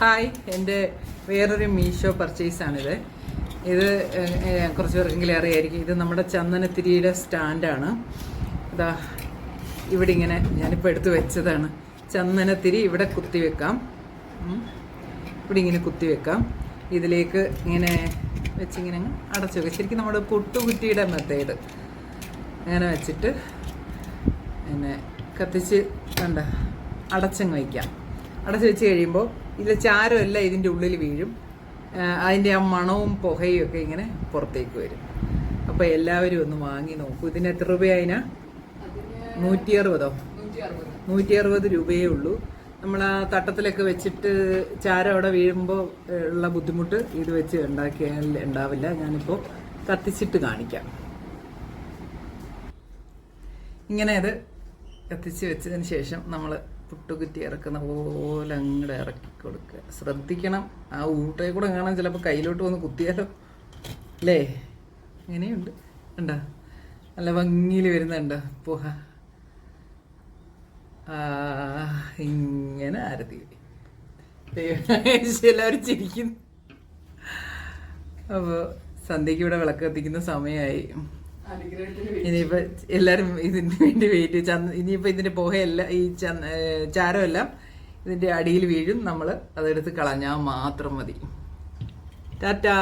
Hi എന്റെ വേറൊരു മീഷോ പർച്ചേസാണിത്. ഇത് കുറച്ച് പേർക്കെങ്കിലും അറിയായിരിക്കും ഇത് നമ്മുടെ ചന്ദനത്തിരിയുടെ സ്റ്റാൻഡാണ്. ഇതാ ഇവിടെ ഇങ്ങനെ ഞാനിപ്പോൾ എടുത്ത് വെച്ചതാണ്. ചന്ദനത്തിരി ഇവിടെ കുത്തി വെക്കാം. ഇവിടെ ഇങ്ങനെ കുത്തി വെക്കാം. ഇതിലേക്ക് ഇങ്ങനെ വെച്ചിങ്ങനെ അടച്ചു വെക്കാം. ശരിക്കും നമ്മുടെ പൊട്ടുകുറ്റിയുടെ മെത്തേഡ്. അങ്ങനെ വെച്ചിട്ട് പിന്നെ കത്തിച്ച് കണ്ട അടച്ചങ്ങ് വയ്ക്കാം അടച്ച് വെച്ച് കഴിയുമ്പോൾ ഇതിൽ ചാരമെല്ലാം ഇതിന്റെ ഉള്ളിൽ വീഴും. അതിന്റെ ആ മണവും പുകയും ഒക്കെ ഇങ്ങനെ പുറത്തേക്ക് വരും. അപ്പോൾ എല്ലാവരും ഒന്ന് വാങ്ങി നോക്കൂ. ഇതിന് എത്ര രൂപയായിനാ നൂറ്റി അറുപതോ നൂറ്റി അറുപത് രൂപയേ ഉള്ളൂ. നമ്മൾ ആ തട്ടത്തിലൊക്കെ വെച്ചിട്ട് ചാരം അവിടെ വീഴുമ്പോൾ ഉള്ള ബുദ്ധിമുട്ട് ഇത് വെച്ച് ഉണ്ടാക്കിയാൽ ഉണ്ടാവില്ല. ഞാനിപ്പോൾ കത്തിച്ചിട്ട് കാണിക്കാം. ഇങ്ങനെ അത് കത്തിച്ച് വെച്ചതിന് ശേഷം നമ്മൾ പുട്ടുകുറ്റി ഇറക്കുന്ന പോലെ അങ്ങോട്ട് ഇറക്കി കൊടുക്കുക. ശ്രദ്ധിക്കണം. ആ ഊട്ടയിൽ കൂടെ കാണാൻ ചിലപ്പോൾ കയ്യിലോട്ട് വന്ന് കുത്തിയാലോ? അല്ലേ? അങ്ങനെയുണ്ട് ഉണ്ടോ നല്ല ഭംഗിയിൽ വരുന്നുണ്ടോ പോഹ. ഇങ്ങനെ ആരതി. എല്ലാവരും ചിരിക്കുന്നു. അപ്പോൾ സന്ധ്യയ്ക്ക് ഇവിടെ വിളക്ക് കത്തിക്കുന്ന സമയമായി. ഇനിയിപ്പോ എല്ലാരും ഇതിന് വേണ്ടി വെയിറ്റ് ചന്ത ഇനിയിപ്പോ ഇതിന്റെ പുകയെല്ലാം ഈ ചാരമെല്ലാം ഇതിന്റെ അടിയിൽ വീഴും. നമ്മൾ അതെടുത്ത് കളഞ്ഞാൽ മാത്രം മതി. ടാറ്റാ.